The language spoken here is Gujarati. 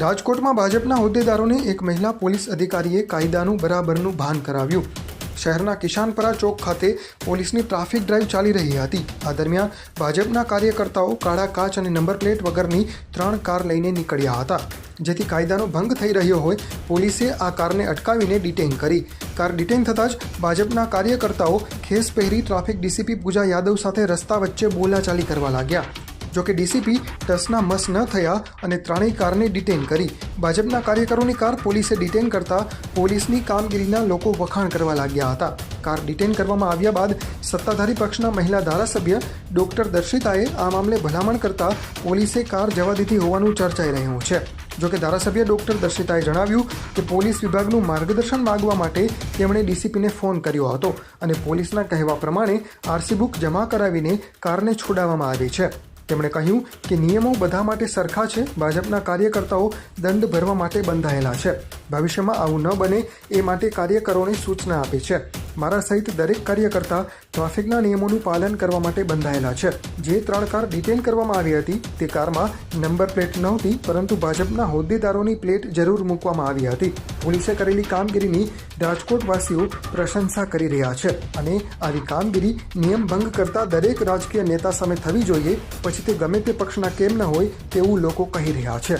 રાજકોટમાં ભાજપના હોદ્દેદારોને એક મહિલા પોલીસ અધિકારીએ કાયદાનું બરાબરનું ભાન કરાવ્યું. શહેરના કિશાનપરા ચોક ખાતે પોલીસની ટ્રાફિક ડ્રાઈવ ચાલી રહી હતી. આ દરમિયાન ભાજપના કાર્યકર્તાઓ કાળા કાચ અને નંબર પ્લેટ વગરની ત્રણ કાર લઈને નીકળ્યા હતા. જેથી કાયદાનો ભંગ થઈ રહ્યો હોય, પોલીસે આ કારને અટકાવીને ડિટેઇન કરી. કાર ડિટેઇન થતાં જ ભાજપના કાર્યકર્તાઓ ખેસ પહેરી ટ્રાફિક ડીસીપી પૂજા યાદવ સાથે રસ્તા વચ્ચે બોલાચાલી કરવા લાગ્યા. જોકે ડીસીપી ટસના મસ ન થયા અને ત્રણેય કારને ડિટેન કરી. ભાજપના કાર્યકરોની કાર પોલીસે ડિટેન કરતા પોલીસની કામગીરીના લોકો વખાણ કરવા લાગ્યા હતા. કાર ડિટેન કરવામાં આવ્યા બાદ સત્તાધારી પક્ષના મહિલા ધારાસભ્ય ડોક્ટર દર્શિતાએ આ મામલે ભલામણ કરતા પોલીસે કાર જવા દીધી હોવાનું ચર્ચાઈ રહ્યું છે. જોકે ધારાસભ્ય ડોક્ટર દર્શિતાએ જણાવ્યું કે પોલીસ વિભાગનું માર્ગદર્શન માગવા માટે તેમણે ડીસીપીને ફોન કર્યો હતો અને પોલીસના કહેવા પ્રમાણે આરસી બુક જમા કરાવીને કારને છોડાવવામાં આવી છે. તેમણે કહ્યું કે નિયમો બધા માટે સરખા છે, ભાજપના કાર્યકર્તાઓ દંડ ભરવા માટે બંધાયેલા છે. ભવિષ્યમાં આવું ન બને એ માટે કાર્યકરોને સૂચના આપી છે. મારા સહિત દરેક કાર્યકર્તા ટ્રાફિકના નિયમોનું પાલન કરવા માટે બંધાયેલા છે. જે ત્રણ કાર ડિટેન કરવામાં આવી હતી, તે કારમાં નંબર પ્લેટ નહોતી, પરંતુ ભાજપના હોદ્દેદારોની પ્લેટ જરૂર મૂકવામાં આવી હતી. પોલીસે કરેલી કામગીરીની રાજકોટવાસીઓ પ્રશંસા કરી રહ્યા છે અને આવી કામગીરી નિયમ ભંગ કરતા દરેક રાજકીય નેતા સામે થવી જોઈએ, પછી તે ગમે તે પક્ષના કેમ ન હોય તેવું લોકો કહી રહ્યા છે.